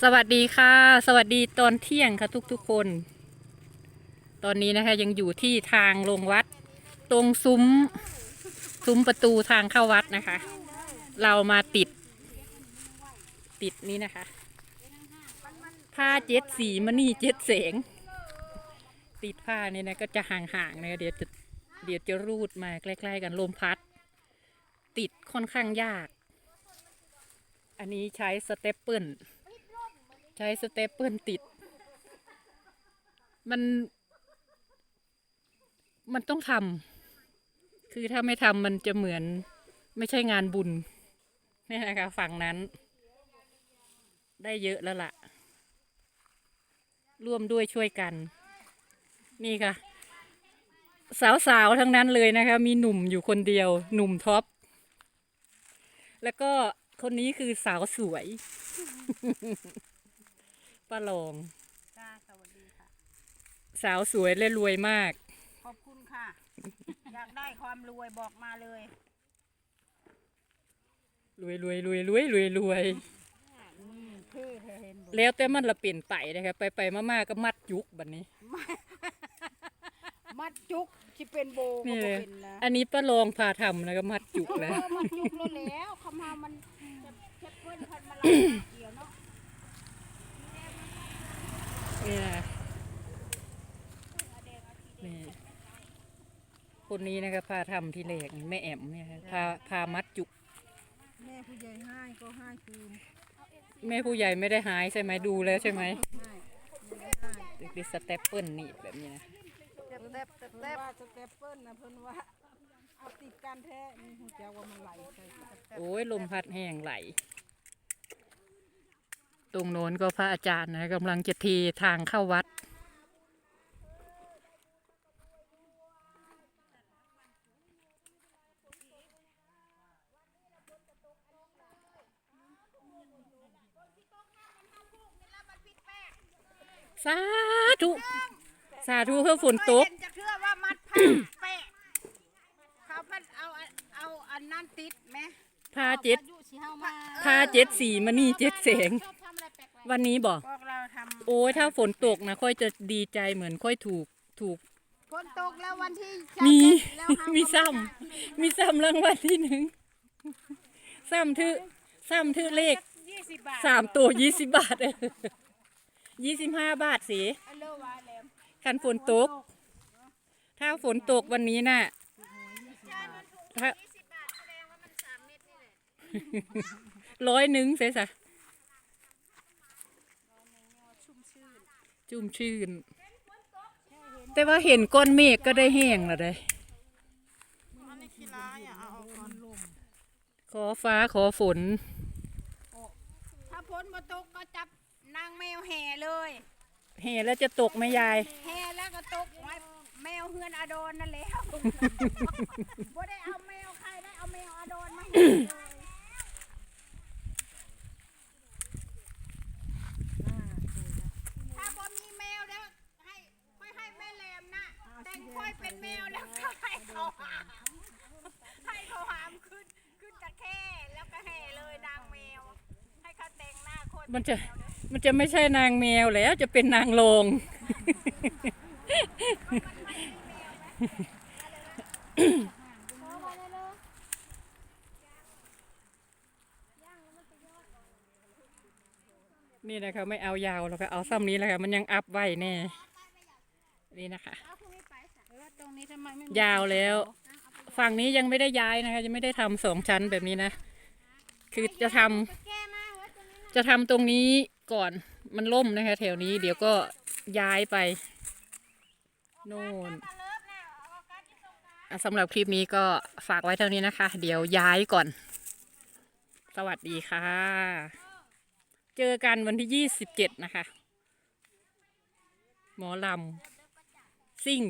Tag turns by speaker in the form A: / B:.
A: สวัสดีค่ะ สวัสดีตอนเที่ยงค่ะทุกทุกๆคน ตอนนี้นะคะยังอยู่ที่ทางลงวัด ตรงซุ้ม ซุ้มประตูทางเข้าวัดนะคะ เรามาติด ติดนี้นะคะผ้าเจ็ดสีมันนี่เจ็ดแสง ติดผ้านี่นะก็จะห่างๆนะคะเดี๋ยวจะเดี๋ยวจะรูดมาใกล้ๆกันลมพัด ติดค่อนข้างยาก อันนี้ใช้สเตปเปิล ช้สเตปเปิลติด มัน มันต้องทำคือถ้าไม่ทำมันจะเหมือนไม่ใช่งานบุญนี่นะคะฝั่งนั้น ได้เยอะแล้วล่ะ ร่วมด้วยช่วยกัน นี่ค่ะ สาวๆทั้งนั้นเลยนะคะ มีหนุ่มอยู่คนเดียว หนุ่มท็อป แล้วก็คนนี้คือสาวสวย ป้าลอง
B: จ้าสวัสดีค่ะ
A: สาวสวยและรวยมาก
B: ขอบคุณค่ะ อยากได้ความรวยบอกมาเลย
A: รวยรวยรวยรวยรวยรวย
B: เท่เธอเห็นบ่
A: แล้วแต่มันละเปลี่ยนไตนะคะไปไปๆมาๆก็มัดยุกแบบนี้
B: มัดจุกที่เป็นโบก็
A: นี่
B: บ่
A: เลย
B: เป็นนะ
A: อันนี้ป้าลองพาทำนะก็มัดจุก
B: เอ
A: แล้ว
B: อมัดจุกแล้วแล้วคำหามันจะเทปเปิ้ลพันมาลายเกี่ยวเนาะ
A: นี่นะนี่ คนนี้นะคะพาทำที่แรกนี่แม่แอมเนี่ยค่ะพาพามัดจุก
B: แม่ผู้ใหญ่ให้ก็ให้คืน
A: แม่ผู้ใหญ่ไม่ได้หายใช่ไหมดูแล้วใช่ไหม
B: ให้ไม่ได้ให้
A: ดิสเตปเปิลนี่แบบนี้นะ
B: เพิ่นว่าสเตปเปิ้ลนะเพิ่นว่าเอาติดกันแท้นี่หูเจ้าว่ามันไหลใส่สเตปเปิ้ล
A: โอ้ยลมพัดแห้งไหล ตรงโน้นก็พระอาจารย์นะกำลังจะเททางเข้าวัด สาธุสาธุเพื่อฝนตก
B: เคยเห็นจะเชื่อว่ามัดผ้าแปะเขามันเอาอันเอาอันนั้นติดไหม
A: พาเจ็ด
B: อายุสิเฮามา
A: พาเจ็ดสีมานี่เจ็ดแสง
B: ชอบทำอะไรแปลก
A: วันนี้บอก
B: ๆพวกเราท
A: โอ้ยถ้าฝนตกนะค่อยจะดีใจเหมือนค่อยถูกถูกำ
B: ฝนตกแล้ววันที่
A: มี
B: แล้วเฮา
A: มีซ้
B: ก็ไำ
A: มีซ้ำรางวัลที่หนึ่งซ้ำทื่อซ้ำทื่อเลข
B: ยี่สิบบาท
A: สามตัวยี่สิบบาทเออ ยี่สิบห้าบาทสิ
B: อันเลอวาแหลม
A: คันฝนตก ถ้าฝนตกวันนี้น่ะถ้าร้อยหนึ่งเสียสะจุ่มชื่น แต่ว่าเห็นก้อนเมฆก็ได้แห้งแล้วได้
B: อันนี้ขี้ร้ายอะเอาออกก่อนลม
A: ขอฟ้าขอฝน
B: ถ้าฝนมาตกก็จับ นางแมวแห่เลย
A: แห่แล้วจะตกไหมยาย
B: แห่แล้วก็ตกไว้แมวเฮือนอโดนนั่นแหละบ่ได้เอาแมวใครได้เอาแมวอโดนมาให้เลยถ้าบ่มีแมวแล้วให้ค่อยให้แม่แหลมนะแต่งค่อยเป็นแมวแล้วก็ให้เขาหามให้เขาหามขึ้นขึ้นตะแคร่แล้วก็แห่เลยนางแมว ให้เขาแต่งหน้าคน
A: มันจะมั มันจะไม่ใช่นางแมวแล้วจะเป็นนางลง นี่นะคะไม่เอายาวแล้วก็เอาซ้ำนี้แล้วค่ะมันยังอัพไว้แน่นี่นะคะ ยาวแล้ว ฝั่งนี้ยังไม่ได้ย้ายนะคะยังไม่ได้ทำสองชั้นแบบนี้นะ คือจะทำจะทำตรงนี้ ก่อนมันล่มนะคะแถวนี้เดี๋ยวก็ย้ายไปโน่นสำหรับคลิปนี้ก็ฝากไว้เท่านี้นะคะ เดี๋ยวย้ายก่อน สวัสดีค่ะ เจอกันวันที่ยี่สิบเจ็ดนะคะ หมอลำซิ่ง